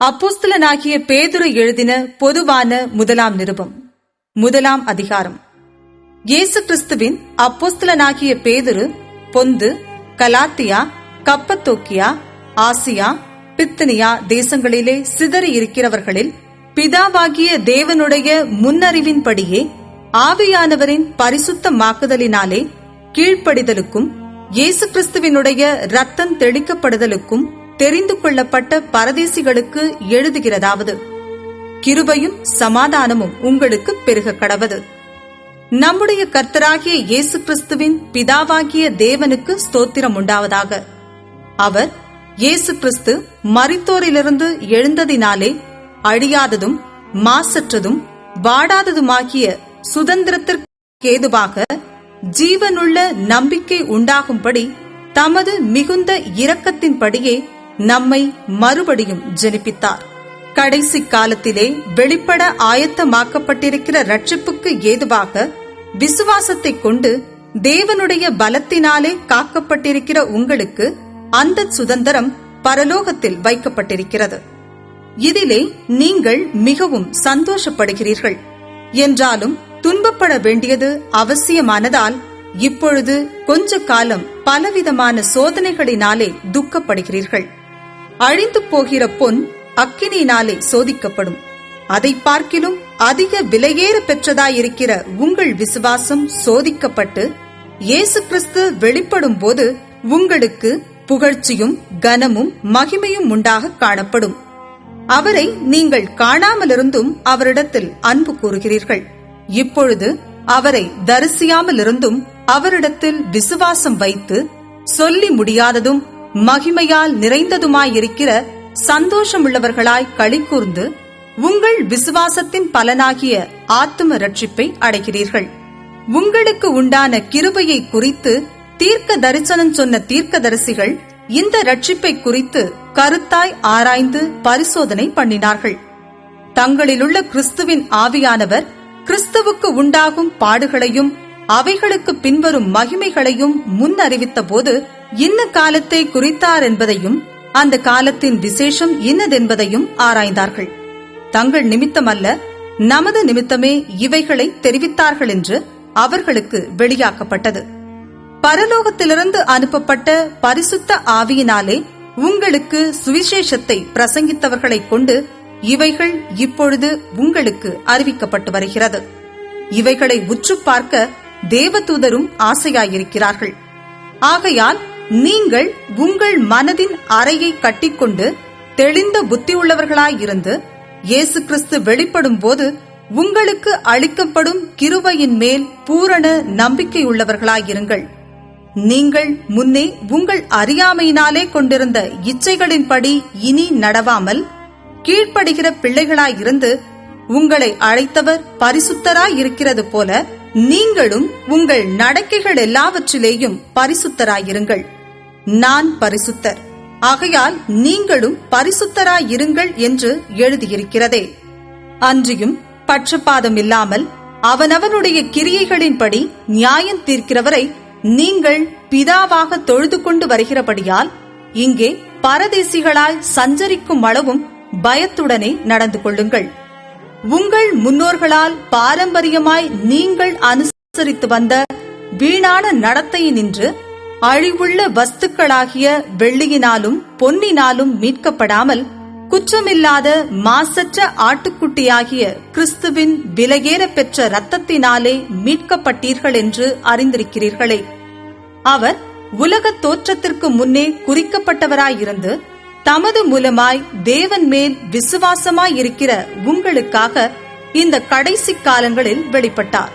அப்போஸ்தலனாகிய பேதுரு எழுதின பொதுவான முதலாம் நிருபம் முதலாம் அதிகாரம். இயேசு கிறிஸ்துவின் அப்போஸ்தலனாகிய பேதுரு பொந்து கலாத்தியா கப்பத்தோக்கியா ஆசியா பித்தனியா தேசங்களிலே சிதறி இருக்கிறவர்களில் பிதாவாகிய தேவனுடைய முன்னறிவின்படியே ஆவியானவரின் பரிசுத்தமாக்குதலினாலே கீழ்ப்படிதலுக்கும் இயேசு கிறிஸ்துவினுடைய ரத்தம் தெளிக்கப்படுதலுக்கும் தெரிந்து கொள்ளப்பட்ட பரதேசிகளுக்கு எழுதுகிறதாவது. கிருபையும் சமாதானமும் உங்களுக்கு பெருக கடவது. நம்முடைய கர்த்தராகிய இயேசு கிறிஸ்துவின் பிதாவாகிய தேவனுக்கு ஸ்தோத்திரம் உண்டாவதாக. அவர் இயேசு கிறிஸ்து மறித்தோரிலிருந்து எழுந்ததினாலே அழியாததும் மாசற்றதும் வாடாததுமாகிய சுதந்திரத்திற்கேதுவாக ஜீவனுள்ள நம்பிக்கை உண்டாகும்படி தமது மிகுந்த இரக்கத்தின்படியே நம்மை மறுபடியும் ஜெனிப்பித்தார். கடைசி காலத்திலே வெளிப்பட ஆயத்தமாக்கப்பட்டிருக்கிற ரட்சிப்புக்கு ஏதுவாக விசுவாசத்தை கொண்டு தேவனுடைய பலத்தினாலே காக்கப்பட்டிருக்கிற உங்களுக்கு அந்த சுதந்திரம் பரலோகத்தில் வைக்கப்பட்டிருக்கிறது. இதிலே நீங்கள் மிகவும் சந்தோஷப்படுகிறீர்கள். என்றாலும் துன்பப்பட வேண்டியது அவசியமானதால் இப்பொழுது கொஞ்ச காலம் பலவிதமான சோதனைகளினாலே துக்கப்படுகிறீர்கள். அழிந்து போகிற பொன் அக்கினியினாலே சோதிக்கப்படும். அதை பார்க்கிலும் அதிக விலையேற பெற்றதாயிருக்கிற உங்கள் விசுவாசம் சோதிக்கப்பட்டு இயேசு கிறிஸ்து வெளிப்படும் போது உங்களுக்கு புகழ்ச்சியும் கனமும் மகிமையும் உண்டாக காணப்படும். அவரை நீங்கள் காணாமலிருந்தும் அவரிடத்தில் அன்பு கூறுகிறீர்கள். இப்பொழுது அவரை தரிசியாமலிருந்தும் அவரிடத்தில் விசுவாசம் வைத்து சொல்லி முடியாததும் மகிமையால் நிறைந்ததுமாயிருக்கிற சந்தோஷமுள்ளவர்களாய் களிக்கூர்ந்து உங்கள் விசுவாசத்தின் பலனாகிய ஆத்தும ரட்சிப்பை அடைகிறீர்கள். உங்களுக்கு உண்டான கிருபையை குறித்து தீர்க்க தரிசனம் சொன்ன தீர்க்கதரிசிகள் இந்த ரட்சிப்பை குறித்து கருத்தாய் ஆராய்ந்து பரிசோதனை பண்ணினார்கள். தங்களிலுள்ள கிறிஸ்துவின் ஆவியானவர் கிறிஸ்துவுக்கு உண்டாகும் பாடுகளையும் அவைகளுக்கு பின்வரும் மகிமைகளையும் முன் அறிவித்த போது இன்ன காலத்தை குறித்தார் என்பதையும் அந்த காலத்தின் விசேஷம் இன்னதென்பதையும் ஆராய்ந்தார்கள். தங்கள் நிமித்தமல்ல நமது நிமித்தமே இவைகளை தெரிவித்தார்கள் என்று அவர்களுக்கு வெளியாக்கப்பட்டது. பரலோகத்திலிருந்து அனுப்பப்பட்ட பரிசுத்த ஆவியினாலே உங்களுக்கு சுவிசேஷத்தை பிரசங்கித்தவர்களைக் கொண்டு இவைகள் இப்பொழுது உங்களுக்கு அறிவிக்கப்பட்டு வருகிறது. இவைகளை உற்று பார்க்க தேவதூதரும் ஆசையாயிருக்கிறார்கள். ஆகையால் நீங்கள் உங்கள் மனதின் அறையை கட்டிக்கொண்டு தெளிந்த புத்தியுள்ளவர்களாயிருந்து இயேசு கிறிஸ்து வெளிப்படும் போது உங்களுக்கு அளிக்கப்படும் கிருபையின் மேல் பூரண நம்பிக்கையுள்ளவர்களாயிருங்கள். நீங்கள் முன்னே உங்கள் அறியாமையினாலே கொண்டிருந்த இச்சைகளின்படி இனி நடவாமல் கீழ்ப்படுகிற பிள்ளைகளாயிருந்து உங்களை அழைத்தவர் பரிசுத்தராயிருக்கிறது போல நீங்களும் உங்கள் நடக்கைகள் எல்லாவற்றிலேயும் பரிசுத்தராயிருங்கள். நான் பரிசுத்தர். ஆகையால் நீங்களும் பரிசுத்தராயிருங்கள் என்று எழுதியிருக்கிறதே. அன்றியும் பட்சபாதம் இல்லாமல் அவனவனுடைய கிரியைகளின்படி நியாயம் தீர்க்கிறவரை நீங்கள் பிதாவாக தொழுது கொண்டு வருகிறபடியால் இங்கே பரதேசிகளாய் சஞ்சரிக்கும் அளவும் பயத்துடனே நடந்து கொள்ளுங்கள் உங்கள் முன்னோர்களால் பாரம்பரியமாய் நீங்கள் அனுசரித்து வந்த வீணான நடத்தையினின்று அழிவுள்ள வஸ்துக்களாகிய வெள்ளியினாலும் பொன்னினாலும் மீட்கப்படாமல் குற்றமில்லாத மாசற்ற ஆட்டுக்குட்டியாகிய கிறிஸ்துவின் விலையேற பெற்ற இரத்தத்தினாலே மீட்கப்பட்டீர்கள் என்று அறிந்திருக்கிறீர்களே. அவர் உலகத் தோற்றத்திற்கு முன்னே குறிக்கப்பட்டவராயிருந்து தமது மூலமாய் தேவன் மேல் விசுவாசமாயிருக்கிற உங்களுக்காக இந்த கடைசி காலங்களில் வெளிப்பட்டார்.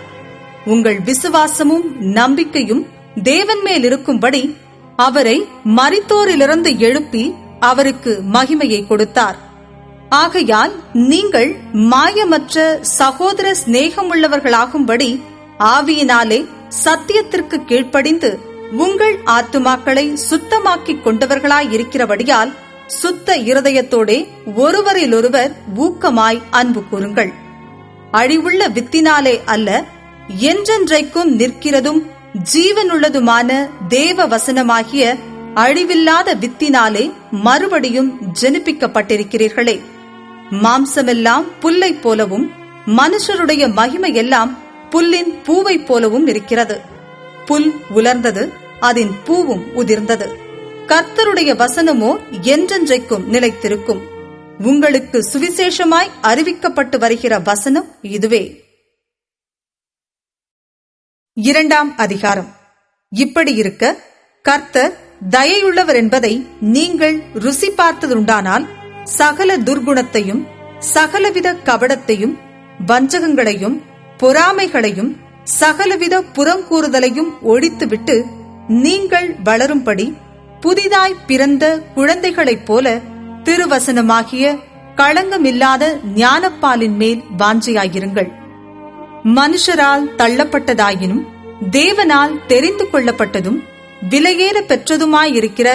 உங்கள் விசுவாசமும் நம்பிக்கையும் தேவன் மேல் இருக்கும்படி அவரை மரித்தோரிலிருந்து எழுப்பி அவருக்கு மகிமையை கொடுத்தார். ஆகையால் நீங்கள் மாயமற்ற சகோதர சிநேகமுள்ளவர்களாகும்படி ஆவியினாலே சத்தியத்திற்கு கீழ்ப்படிந்து உங்கள் ஆத்துமாக்களை சுத்தமாக்கிக் கொண்டவர்களாயிருக்கிறபடியால் சுத்த இருதயத்தோடே ஒருவரிலொருவர் ஊக்கமாய் அன்பு கூறுங்கள். அழிவுள்ள வித்தினாலே அல்ல என்றென்றைக்கும் நிற்கிறதும் ஜீவனுள்ளதுமான தேவ வசனமாகிய அழிவில்லாத வித்தினாலே மறுபடியும் ஜெனிப்பிக்கப்பட்டிருக்கிறீர்களே. மாம்சமெல்லாம் புல்லைப் போலவும் மனுஷருடைய மகிமையெல்லாம் புல்லின் பூவைப் போலவும் இருக்கிறது. புல் உலர்ந்தது அதன் பூவும் உதிர்ந்தது. கர்த்தருடைய வசனமோ என்றென்றைக்கும் நிலைத்திருக்கும். உங்களுக்கு சுவிசேஷமாய் அறிவிக்கப்பட்டு வருகிற வசனம் இதுவே. இரண்டாம் அதிகாரம். இப்படி இருக்க கர்த்தர் தயையுள்ளவர் என்பதை நீங்கள் ருசி பார்த்ததுண்டானால் சகல துர்குணத்தையும் சகலவித கபடத்தையும் வஞ்சகங்களையும் பொறாமைகளையும் சகலவித புறங்கூறுதலையும் ஒழித்துவிட்டு நீங்கள் வளரும்படி புதிதாய் பிறந்த குழந்தைகளைப் போல திருவசனமாகிய களங்கமில்லாத ஞானப்பாலின் மேல் வாஞ்சியாயிருங்கள். மனுஷரால் தள்ளப்பட்டதாயினும் தேவனால் தெரிந்து கொள்ளப்பட்டதும் விலையேற பெற்றதுமாயிருக்கிற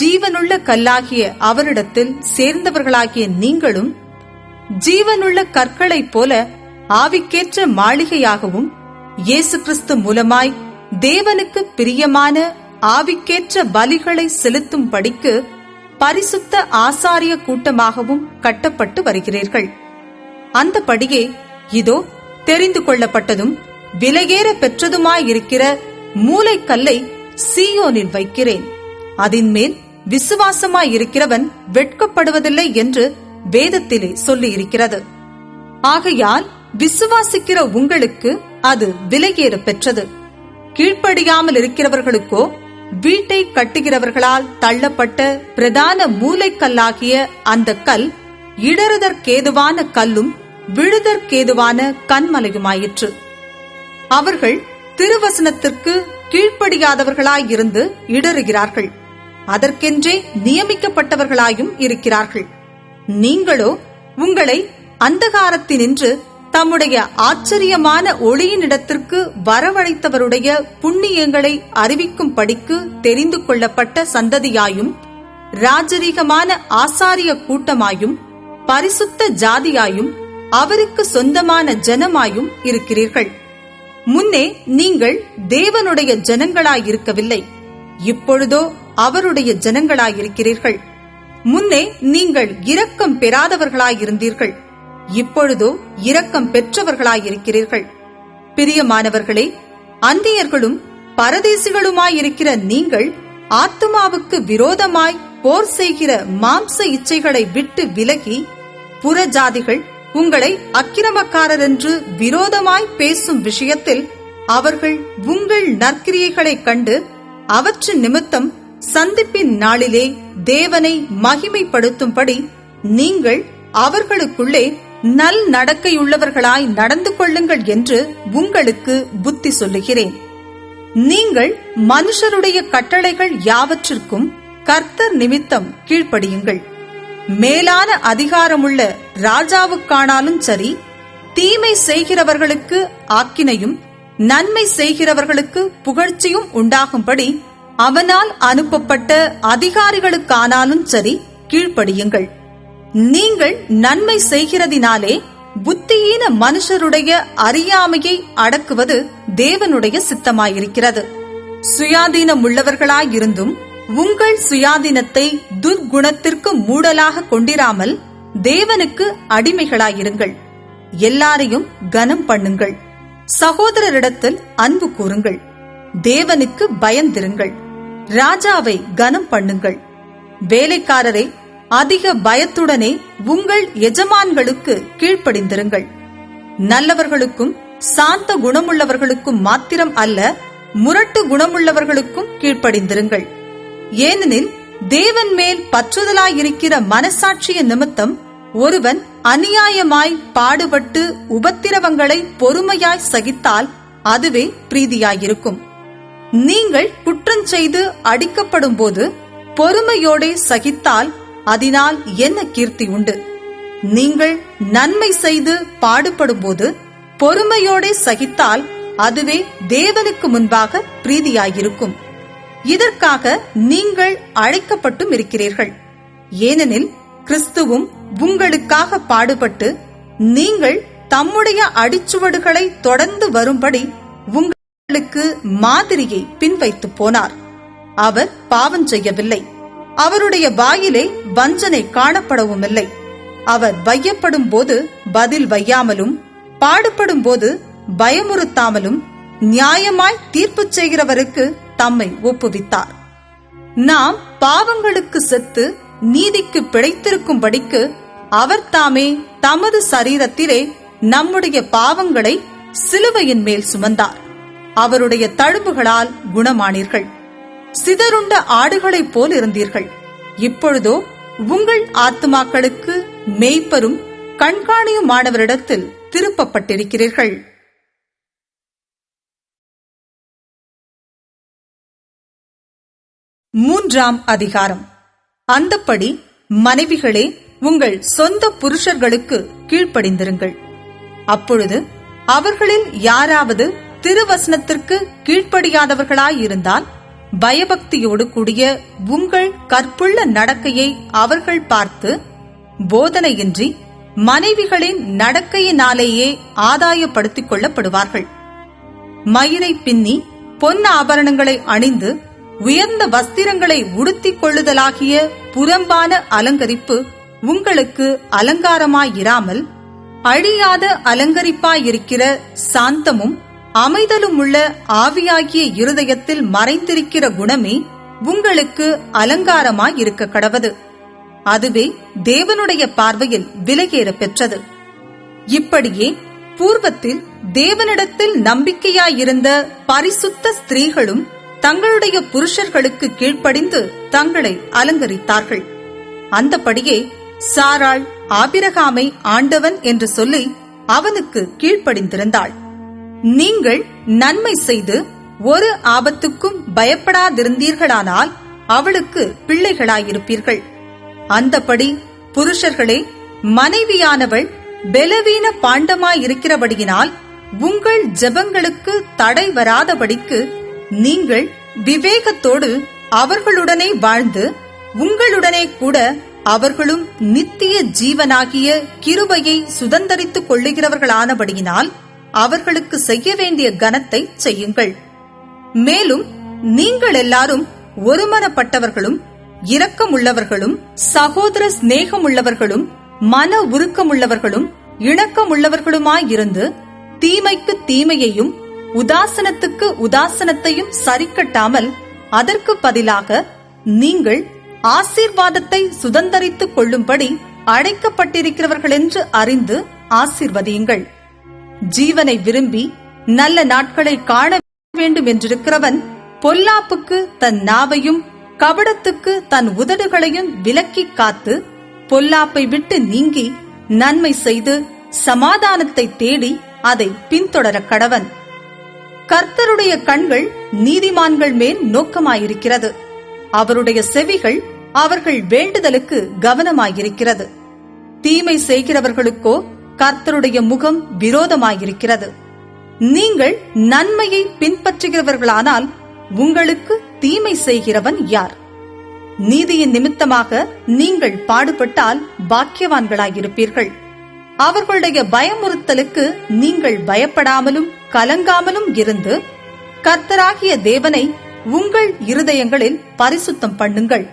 ஜீவனுள்ள கல்லாகிய அவரிடத்தில் சேர்ந்தவர்களாகிய நீங்களும் ஜீவனுள்ள கற்களைப் போல ஆவிக்கேற்ற மாளிகையாகவும் இயேசு கிறிஸ்து மூலமாய் தேவனுக்கு பிரியமான ஆவிக்கேற்ற பலிகளை செலுத்தும் படிக்கு பரிசுத்த ஆசாரிய கூட்டமாகவும் கட்டப்பட்டு வருகிறீர்கள். அந்தபடியே இதோ தெரிந்து கொள்ளப்பட்டதும் விலையேற பெற்றதுமாயிருக்கிற மூளைக்கல்லை சீயோனில் வைக்கிறேன். அதின் மேல் விசுவாசமாயிருக்கிறவன் வெட்கப்படுவதில்லை என்று வேதத்திலே சொல்லியிருக்கிறது. ஆகையால் விசுவாசிக்கிற உங்களுக்கு அது விலையேற பெற்றது. கீழ்ப்படியாமல் இருக்கிறவர்களுக்கோ வீட்டை கட்டுகிறவர்களால் தள்ளப்பட்ட பிரதான மூளைக்கல்லாகிய அந்த கல் இடறுதற்கேதுவான கல்லும் விழுதற்கேதுவான கண்மலையுமாயிற்று. அவர்கள் திருவசனத்திற்கு கீழ்ப்படியாதவர்களாயிருந்து இடறுகிறார்கள். அதற்கென்றே நியமிக்கப்பட்டவர்களாயும் இருக்கிறார்கள். நீங்களோ உங்களை அந்தகாரத்தினின்று தம்முடைய ஆச்சரியமான ஒளியினிடத்திற்கு வரவழைத்தவருடைய புண்ணியங்களை அறிவிக்கும் படிக்கு தெரிந்து கொள்ளப்பட்ட சந்ததியாயும் ராஜரீகமான ஆசாரிய கூட்டமாயும் பரிசுத்த ஜாதியாயும் அவருக்கு சொந்தமான ஜனமாயும் இருக்கிறீர்கள். முன்னே நீங்கள் தேவனுடைய ஜனங்களாயிருக்கவில்லை. இப்பொழுதோ அவருடைய ஜனங்களாயிருக்கிறீர்கள். முன்னே நீங்கள் இரக்கம் பெறாதவர்களாயிருந்தீர்கள். இப்பொழுதோ இரக்கம் பெற்றவர்களாயிருக்கிறீர்கள். பிரியமானவர்களே அந்தியர்களும் பரதேசிகளுமாயிருக்கிற நீங்கள் ஆத்துமாவுக்கு விரோதமாய் போர் செய்கிற மாம்ச இச்சைகளை விட்டு விலகி புறஜாதிகள் உங்களை அக்கிரமக்காரர் என்று விரோதமாய் பேசும் விஷயத்தில் அவர்கள் உங்கள் நற்கிரியைகளைக் கண்டு அவற்றின் நிமித்தம் சந்திப்பின் நாளிலே தேவனை மகிமைப்படுத்தும்படி நீங்கள் அவர்களுக்குள்ளே நல் நடக்கையுள்ளவர்களாய் நடந்து கொள்ளுங்கள் என்று உங்களுக்கு புத்தி சொல்லுகிறேன். நீங்கள் மனுஷருடைய கட்டளைகள் யாவற்றிற்கும் கர்த்தர் நிமித்தம் கீழ்ப்படியுங்கள். மேலான அதிகாரமுள்ள ராஜாவுக்கானாலும் சரி தீமை செய்கிறவர்களுக்கு ஆக்கினையும் நன்மை செய்கிறவர்களுக்கு புகழ்ச்சியும் உண்டாகும்படி அவனால் அனுப்பப்பட்ட அதிகாரிகளுக்கானாலும் சரி கீழ்ப்படியுங்கள். நீங்கள் நன்மை செய்கிறதினாலே புத்தியீன மனுஷருடைய அறியாமையை அடக்குவது தேவனுடைய சித்தமாயிருக்கிறது. சுயாதீனம் உள்ளவர்களாயிருந்தும் உங்கள் சுயாதீனத்தை துர்குணத்திற்கு மூடலாக கொண்டிராமல் தேவனுக்கு அடிமைகளாயிருங்கள். எல்லாரையும் கனம் பண்ணுங்கள். சகோதரரிடத்தில் அன்பு கூறுங்கள். தேவனுக்கு பயந்திருங்கள். ராஜாவை கனம் பண்ணுங்கள். வேலைக்காரரை அதிக பயத்துடனே உங்கள் எஜமான்களுக்கு கீழ்ப்படிந்திருங்கள். நல்லவர்களுக்கும் சாந்த குணமுள்ளவர்களுக்கும் மாத்திரம் அல்ல முரட்டு குணமுள்ளவர்களுக்கும் கீழ்ப்படிந்திருங்கள். ஏனெனில் தேவன் மேல் பற்றுதலாயிருக்கிற மனசாட்சிய நிமித்தம் ஒருவன் அநியாயமாய் பாடுபட்டு உபத்திரவங்களை பொறுமையாய் சகித்தால் அதுவே பிரீதியாயிருக்கும். நீங்கள் குற்றஞ்செய்து அடிக்கப்படும் போது பொறுமையோடே சகித்தால் அதனால் என்ன கீர்த்தி உண்டு? நீங்கள் நன்மை செய்து பாடுபடும்போது பொறுமையோடு சகித்தால் அதுவே தேவனுக்கு முன்பாக பிரீதியாயிருக்கும். இதற்காக நீங்கள் அழைக்கப்பட்டும் இருக்கிறீர்கள். ஏனெனில் கிறிஸ்துவும் உங்களுக்காக பாடுபட்டு நீங்கள் தம்முடைய அடிச்சுவடுகளை தொடர்ந்து வரும்படி உங்களுக்கு மாதிரியை பின்வைத்து போனார். அவர் பாவம் செய்யவில்லை அவருடைய வாயிலே வஞ்சனை காணப்படவும் இல்லை அவர் வையப்படும் போது பதில் வையாமலும் பாடுபடும் போது பயமுறுத்தாமலும் நியாயமாய் தீர்ப்பு செய்கிறவருக்கு தம்மை ஒப்புவித்தார். நாம் பாவங்களுக்கு செத்து நீதிக்கு பிழைத்திருக்கும்படிக்கு அவர் தாமே தமது சரீரத்திலே நம்முடைய பாவங்களை சிலுவையின் மேல் சுமந்தார். அவருடைய தழும்புகளால் குணமானீர்கள். சிதறுண்ட ஆடுகளைப் போல் இருந்தீர்கள். இப்பொழுதோ உங்கள் ஆத்துமாக்களுக்கு மெய்ப்பரும் கண்காணியுமானவரிடத்தில் திருப்பப்பட்டிருக்கிறீர்கள். மூன்றாம் அதிகாரம். அந்தப்படி மனைவிகளே உங்கள் சொந்த புருஷர்களுக்கு கீழ்ப்படிந்திருங்கள். அப்பொழுது அவர்களில் யாராவது திருவசனத்திற்கு கீழ்ப்படியாதவர்களாயிருந்தால் பயபக்தியோடு கூடிய உங்கள் கற்புள்ள நடக்கையை அவர்கள் பார்த்து போதனையின்றி மனைவிகளின் நடக்கையினாலேயே ஆதாயப்படுத்திக் கொள்ளப்படுவார்கள். மயிரை பின்னி பொன் ஆபரணங்களை அணிந்து உயர்ந்த வஸ்திரங்களை உடுத்திக் கொள்ளுதலாகிய புறம்பான அலங்கரிப்பு உங்களுக்கு அலங்காரமாயிராமல் அழியாத அலங்கரிப்பாயிருக்கிற சாந்தமும் அமைதலும் உள்ள ஆவியாகிய இருதயத்தில் மறைந்திருக்கிற குணமே உங்களுக்கு அலங்காரமாயிருக்க கடவது. அதுவே தேவனுடைய பார்வையில் விலகேற பெற்றது. இப்படியே பூர்வத்தில் தேவனிடத்தில் நம்பிக்கையாயிருந்த பரிசுத்த ஸ்திரீகளும் தங்களுடைய புருஷர்களுக்கு கீழ்ப்படிந்து தங்களை அலங்கரித்தார்கள். அந்தபடியே சாராள் ஆபிரகாமை ஆண்டவன் என்று சொல்லி அவனுக்கு கீழ்ப்படிந்திருந்தாள். நீங்கள் நன்மை செய்து ஒரு ஆபத்துக்கும் பயப்படாதிருந்தீர்களானால் அவளுக்கு பிள்ளைகளாயிருப்பீர்கள். அந்தபடி புருஷர்களே மனைவியானவள் பெலவீன பாண்டமாயிருக்கிறபடியினால் உங்கள் ஜெபங்களுக்கு தடை வராதபடிக்கு நீங்கள் விவேகத்தோடு அவர்களுடனே வாழ்ந்து உங்களுடனே கூட அவர்களும் நித்திய ஜீவனாகிய கிருபையை சுதந்தரித்துக் கொள்ளுகிறவர்களானபடியினால் அவர்களுக்கு செய்ய வேண்டிய கனத்தை செய்யுங்கள். மேலும் நீங்கள் எல்லாரும் ஒருமனப்பட்டவர்களும் இரக்கமுள்ளவர்களும் சகோதர சிநேகமுள்ளவர்களும் மன உருக்கமுள்ளவர்களும் இணக்கமுள்ளவர்களுமாயிருந்து தீமைக்கு தீமையையும் உதாசனத்துக்கு உதாசனத்தையும் சரிக்கட்டாமல் அதற்கு பதிலாக நீங்கள் ஆசீர்வாதத்தை சுதந்தரித்துக் கொள்ளும்படி அழைக்கப்பட்டிருக்கிறவர்கள் என்று அறிந்து ஆசீர்வதியுங்கள். ஜீவனை விரும்பி நல்ல நாட்களை காண வேண்டும் என்றிருக்கிறவன் பொல்லாப்புக்கு தன் நாவையும் கபடத்துக்கு தன் உதடுகளையும் விலக்கி காத்து பொல்லாப்பை விட்டு நீங்கி நன்மை செய்து சமாதானத்தை தேடி அதை பின்தொடர கடவன். கர்த்தருடைய கண்கள் நீதிமான்கள் மேல் நோக்கமாயிருக்கிறது. அவருடைய செவிகள் அவர்கள் வேண்டுதலுக்கு கவனமாயிருக்கிறது. தீமை செய்கிறவர்களுக்கோ கர்த்தருடைய முகம் விரோதமாயிருக்கிறது. நீங்கள் நன்மையை பின்பற்றுகிறவர்களானால் உங்களுக்கு தீமை செய்கிறவன் யார்? நீதியின் நிமித்தமாக நீங்கள் பாடுபட்டால் பாக்கியவான்களாயிருப்பீர்கள். அவர்களுடைய பயமுறுத்தலுக்கு நீங்கள் பயப்படாமலும் கலங்காமலும் இருந்து கர்த்தராகிய தேவனை உங்கள் இருதயங்களில் பரிசுத்தம் பண்ணுங்கள்.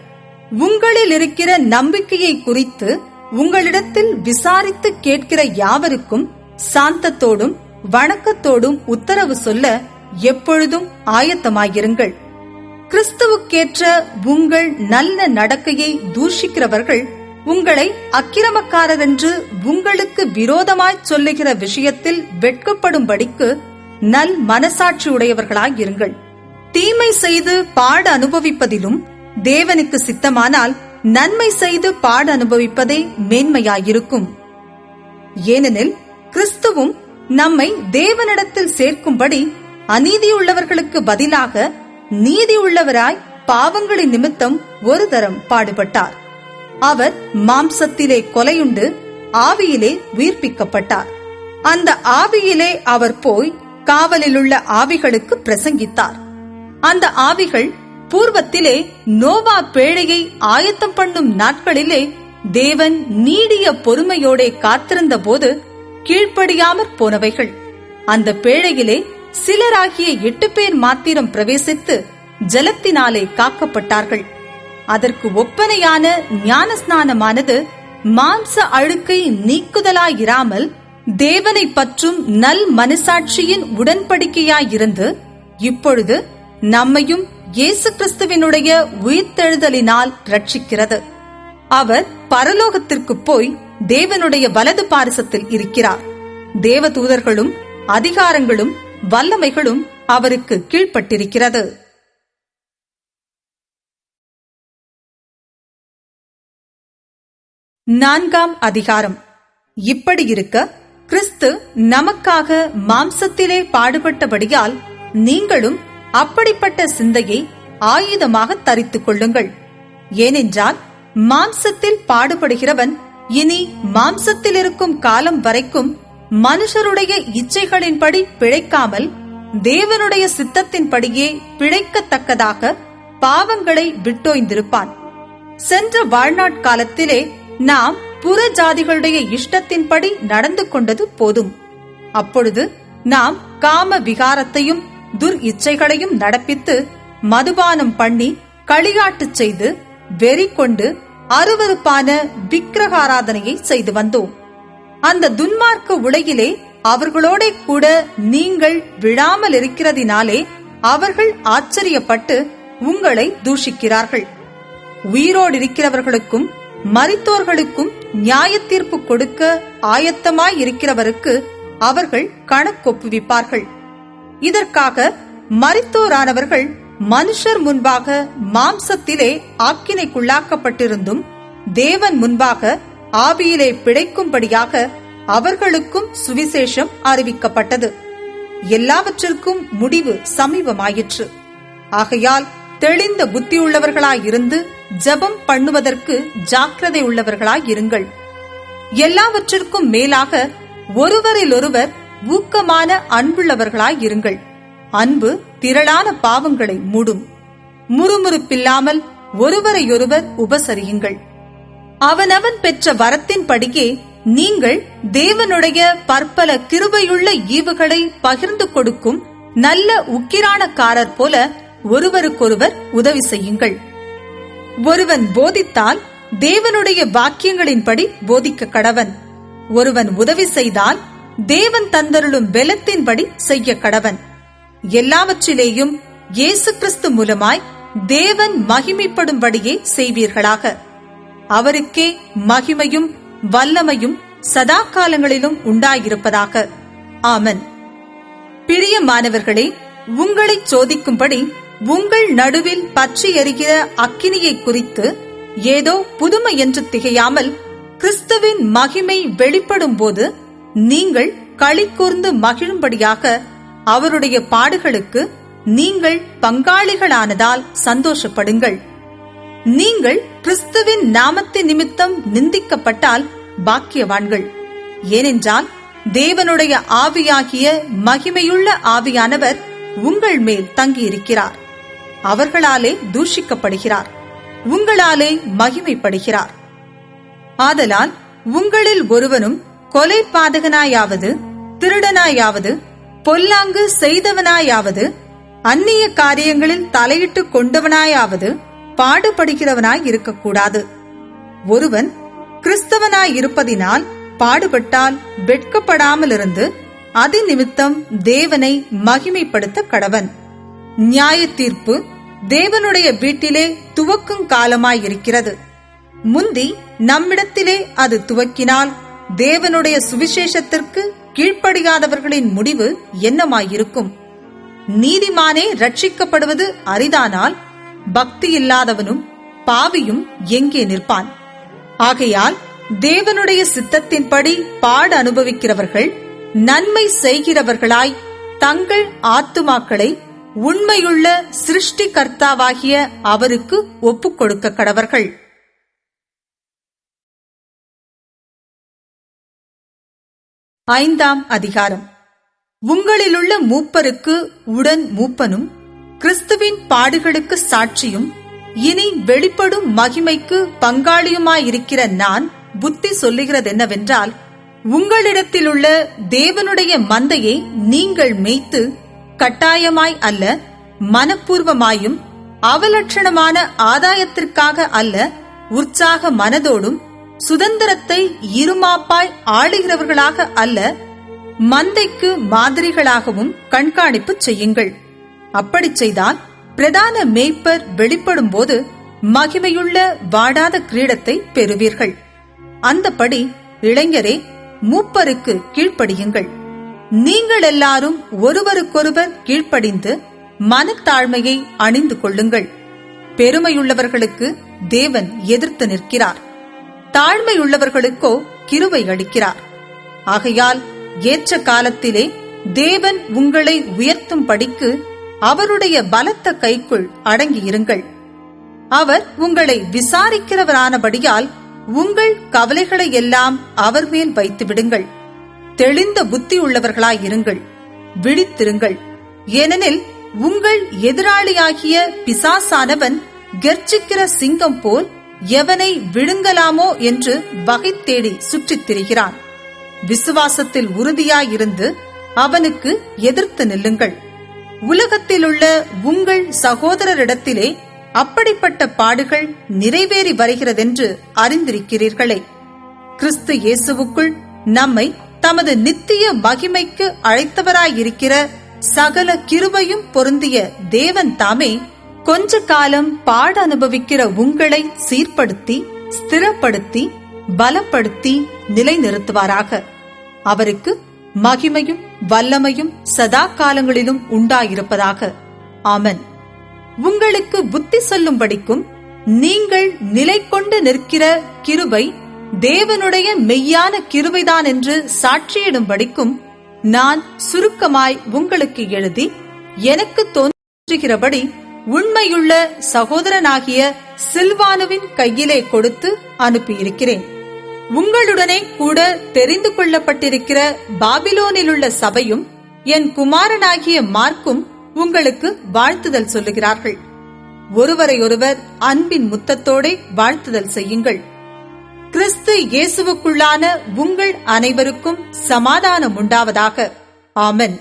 உங்களில் இருக்கிற நம்பிக்கையை குறித்து உங்களிடத்தில் விசாரித்து கேட்கிற யாவருக்கும் சாந்தத்தோடும் வணக்கத்தோடும் உத்தரவு சொல்ல எப்பொழுதும் ஆயத்தமாயிருங்கள். கிறிஸ்துவுக்கேற்ற உங்கள் நல்ல நடக்கையை தூஷிக்கிறவர்கள் உங்களை அக்கிரமக்காரர் என்று உங்களுக்கு விரோதமாய் சொல்லுகிற விஷயத்தில் வெட்கப்படும்படிக்கு நல் மனசாட்சி உடையவர்களாயிருங்கள். தீமை செய்து பாட அனுபவிப்பதிலும் தேவனுக்கு சித்தமானால் நன்மை செய்து பாட அனுபவிப்பதே மேன்மையாயிருக்கும். ஏனெனில் கிறிஸ்துவும் நம்மை தேவனிடத்தில் சேர்க்கும்படி அநீதியுள்ளவர்களுக்கு பதிலாக நீதி உள்ளவராய் பாவங்களின் நிமித்தம் ஒரு தரம் பாடுபட்டார். அவர் மாம்சத்திலே கொலையுண்டு ஆவியிலே உயிர்ப்பிக்கப்பட்டார். அந்த ஆவியிலே அவர் போய் காவலிலுள்ள ஆவிகளுக்கு பிரசங்கித்தார். அந்த ஆவிகள் பூர்வத்திலே நோவா பேழையை ஆயத்தம் பண்ணும் நாட்களிலே தேவன் நீடிய பொறுமையோடே காத்திருந்த போது கீழ்ப்படியாமற் போனவைகள். அந்த பேழையிலே சிலராகிய எட்டு பேர் மாத்திரம் பிரவேசித்து ஜலத்தினாலே காக்கப்பட்டார்கள். அதற்கு ஒப்பனையான ஞானஸ்நானமானது மாம்ச அழுக்கை நீக்குதலாயிராமல் தேவனை பற்றும் நல் மனசாட்சியின் உடன்படிக்கையாயிருந்து இப்பொழுது நம்மையும் இயேசு கிறிஸ்துவினுடைய உயிர்த்தெழுதலினால் ரட்சிக்கிறது அவர் பரலோகத்திற்கு போய் தேவனுடைய வலது பாரசத்தில் இருக்கிறார். தேவதூதர்களும் அதிகாரங்களும் வல்லமைகளும் அவருக்கு கீழ்ப்பட்டிருக்கிறது. நான்காம் அதிகாரம். இப்படி இருக்க கிறிஸ்து நமக்காக மாம்சத்திலே பாடுபட்டபடியால் நீங்களும் அப்படிப்பட்ட சிந்தையை ஆயுதமாக தரித்துக் கொள்ளுங்கள். ஏனென்றால் மாம்சத்தில் பாடுபடுகிறவன் இனி மாம்சத்தில் இருக்கும் காலம் வரைக்கும் மனுஷருடைய இச்சைகளின்படி பிழைக்காமல் தேவனுடைய சித்தத்தின்படியே பிழைக்கத்தக்கதாக பாவங்களை விட்டோய்ந்திருப்பான். சென்ற வாழ்நாட்காலத்திலே நாம் புற ஜாதிகளுடைய இஷ்டத்தின்படி நடந்து கொண்டது போதும். அப்பொழுது நாம் காம விகாரத்தையும் துர் இச்சைகளையும் நடப்பித்து மதுபானம் பண்ணி களியாட்டு செய்து வெறி கொண்டு அருவருப்பான விக்கிரகாராதனையை செய்து வந்தோம். அந்த துன்மார்க்க உலகிலே அவர்களோட கூட நீங்கள் விழாமல் இருக்கிறதினாலே அவர்கள் ஆச்சரியப்பட்டு உங்களை தூஷிக்கிறார்கள். உயிரோடு இருக்கிறவர்களுக்கும் மறித்தோர்களுக்கும் நியாய தீர்ப்பு கொடுக்க ஆயத்தமாய் இருக்கிறவருக்கு அவர்கள் கணக்கொப்புவிப்பார்கள். இதற்காக மரித்தோரானவர்கள் மனுஷர் முன்பாக மாம்சத்திலே ஆக்கினைக்குள்ளாக்கப்பட்டிருந்தும் தேவன் முன்பாக ஆவியிலே பிழைக்கும்படியாக அவர்களுக்கும் சுவிசேஷம் அறிவிக்கப்பட்டது. எல்லாவற்றிற்கும் முடிவு சமீபமாயிற்று. ஆகையால் தெளிந்த புத்தியுள்ளவர்களாயிருந்து ஜபம் பண்ணுவதற்கு ஜாக்கிரதை உள்ளவர்களாயிருங்கள் எல்லாவற்றிற்கும் மேலாக ஒருவரிலொருவர் ஊக்கமான அன்புள்ளவர்களாயிருங்கள் அன்பு திரளான பாவங்களை மூடும். முறுமுறுப்பில்லாமல் ஒருவரையொருவர் உபசரியுங்கள். அவனவன் பெற்ற வரத்தின்படியே நீங்கள் தேவனுடைய பற்பல கிருபையுள்ள ஈவுகளை பகிர்ந்து கொடுக்கும் நல்ல உக்கிரானக்காரர் போல ஒருவருக்கொருவர் உதவி செய்யுங்கள். ஒருவன் போதித்தால் தேவனுடைய வாக்கியங்களின்படி போதிக்க கடவன். ஒருவன் உதவி செய்தால் தேவன் தந்தருளும் பெலத்தின்படி செய்ய கடவன் எல்லாவற்றிலேயும் இயேசு கிறிஸ்து மூலமாய் தேவன் மகிமைப்படும்படியே செய்வீர்களாக. அவருக்கே மகிமையும் வல்லமையும் சதா காலங்களிலும் உண்டாயிருப்பதாக. ஆமன். பிரியமானவர்களே உங்களை சோதிக்கும்படி உங்கள் நடுவில் பற்றி எறிகிற அக்கினியை குறித்து ஏதோ புதுமை என்று திகையாமல் கிறிஸ்துவின் மகிமை வெளிப்படும் போது நீங்கள் களி கூர்ந்து மகிழும்படியாக அவருடைய பாடுகளுக்கு நீங்கள் பங்காளிகளானதால் சந்தோஷப்படுங்கள். நீங்கள் கிறிஸ்துவின் நாமத்து நிமித்தம் நிந்திக்கப்பட்டால் பாக்கியவான்கள். ஏனென்றால் தேவனுடைய ஆவியாகிய மகிமையுள்ள ஆவியானவர் உங்கள் மேல் தங்கியிருக்கிறார். அவர்களாலே தூஷிக்கப்படுகிறார். உங்களாலே மகிமைப்படுகிறார். ஆதலால் உங்களில் ஒருவனும் கொலை பாதகனாயாவது திருடனாயாவது பொல்லாங்கு செய்தவனாயாவது அந்நிய காரியங்களில் தலையிட்டு கொண்டவனாயாவது பாடுபடுகிறவனாய் இருக்கக்கூடாது. ஒருவன் கிறிஸ்தவனாய் இருப்பதினால் பாடுபட்டால் வெட்கப்படாமலிருந்து அதி நிமித்தம் தேவனை மகிமைப்படுத்த கடவன். நியாய தீர்ப்பு தேவனுடைய வீட்டிலே துவக்கும் காலமாயிருக்கிறது முந்தி நம்மிடத்திலே அது துவக்கினால் தேவனுடைய சுவிசேஷத்திற்கு கீழ்ப்படியாதவர்களின் முடிவு என்னமாயிருக்கும்? நீதிமானே ரட்சிக்கப்படுவது அரிதானால் பக்தி இல்லாதவனும் பாவியும் எங்கே நிற்பான்? ஆகையால் தேவனுடைய சித்தத்தின்படி பாட அனுபவிக்கிறவர்கள் நன்மை செய்கிறவர்களாய் தங்கள் ஆத்துமாக்களை உண்மையுள்ள சிருஷ்டிகர்த்தாவாகிய அவருக்கு ஒப்புக் கொடுக்க கடவர்கள். ஐந்தாம் அதிகாரம். உங்களிலுள்ள மூப்பருக்கு உடன் மூப்பனும் கிறிஸ்துவின் பாடுகளுக்கு சாட்சியும் இனி வெளிப்படும் மகிமைக்கு பங்காளியுமாயிருக்கிற நான் புத்தி சொல்லுகிறதென்னவென்றால் உங்களிடத்திலுள்ள தேவனுடைய மந்தையை நீங்கள் மேய்த்து கட்டாயமாய் அல்ல மனப்பூர்வமாயும் அவலட்சணமான ஆதாயத்திற்காக அல்ல உற்சாக மனதோடும் சுதந்திரத்தை இருமாப்பாய் ஆளுகிறவர்களாக அல்ல மந்தைக்கு மாதிரிகளாகவும் கண்காணிப்பு செய்யுங்கள். அப்படி செய்தால் பிரதான மேய்ப்பர் வெளிப்படும் போது மகிமையுள்ள வாடாத கிரீடத்தை பெறுவீர்கள். அந்தபடி இளைஞரே மூப்பருக்கு கீழ்ப்படியுங்கள். நீங்கள் எல்லாரும் ஒருவருக்கொருவர் கீழ்ப்படிந்து மனத்தாழ்மையை அணிந்து கொள்ளுங்கள். பெருமையுள்ளவர்களுக்கு தேவன் எதிர்த்து நிற்கிறார். தாழ்மையுள்ளவர்களுக்கோ கிருவை அளிக்கிறார். ஆகையால் ஏற்ற காலத்திலே தேவன் உங்களை உயர்த்தும் படிக்கு அவருடைய பலத்த கைக்குள் அடங்கியிருங்கள் அவர் உங்களை விசாரிக்கிறவரானபடியால் உங்கள் கவலைகளை எல்லாம் அவர் மேல் வைத்து விடுங்கள். தெளிந்த புத்தி உள்ளவர்களாயிருங்கள் விழித்திருங்கள். ஏனெனில் உங்கள் எதிராளியாகிய பிசாசானவன் கர்ச்சிக்கிற சிங்கம் போல் எவனை விழுங்கலாமோ என்று வகை தேடி சுற்றித் திரிகிறான். விசுவாசத்தில் உறுதியாயிருந்து அவனுக்கு எதிர்த்து நில்லுங்கள். உலகத்திலுள்ள உங்கள் சகோதரரிடத்திலே அப்படிப்பட்ட பாடுகள் நிறைவேறி வருகிறதென்று அறிந்திருக்கிறீர்களே. கிறிஸ்து இயேசுவுக்குள் நம்மை தமது நித்திய மகிமைக்கு அழைத்தவராயிருக்கிற சகல கிருபையும் பொருந்திய தேவன் தாமே கொஞ்ச காலம் பாட அனுபவிக்கிற உங்களை சீர்படுத்தி ஸ்திரப்படுத்தி பலப்படுத்தி நிலைநிறுத்துவாராக. அவருக்கு மகிமையும் வல்லமையும் சதா காலங்களிலும் உண்டாயிருப்பதாக. ஆமன். உங்களுக்கு புத்தி சொல்லும்படிக்கும் நீங்கள் நிலை கொண்டு நிற்கிற கிருபை தேவனுடைய மெய்யான கிருபைதான் என்று சாட்சியிடும்படிக்கும் நான் சுருக்கமாய் உங்களுக்கு எழுதி எனக்கு தோன்றுகிறபடி உண்மையுள்ள சகோதரனாகிய சில்வானுவின் கையிலே கொடுத்து அனுப்பியிருக்கிறேன். உங்களுடனே கூட தெரிந்து கொள்ளப்பட்டிருக்கிற பாபிலோனிலுள்ள சபையும் என் குமாரனாகிய மார்க்கும் உங்களுக்கு வாழ்த்துதல் சொல்லுகிறார்கள். ஒருவரையொருவர் அன்பின் முத்தத்தோட வாழ்த்துதல் செய்யுங்கள். கிறிஸ்து இயேசுவுக்குள்ளான உங்கள் அனைவருக்கும் சமாதானம் உண்டாவதாக ஆமன்.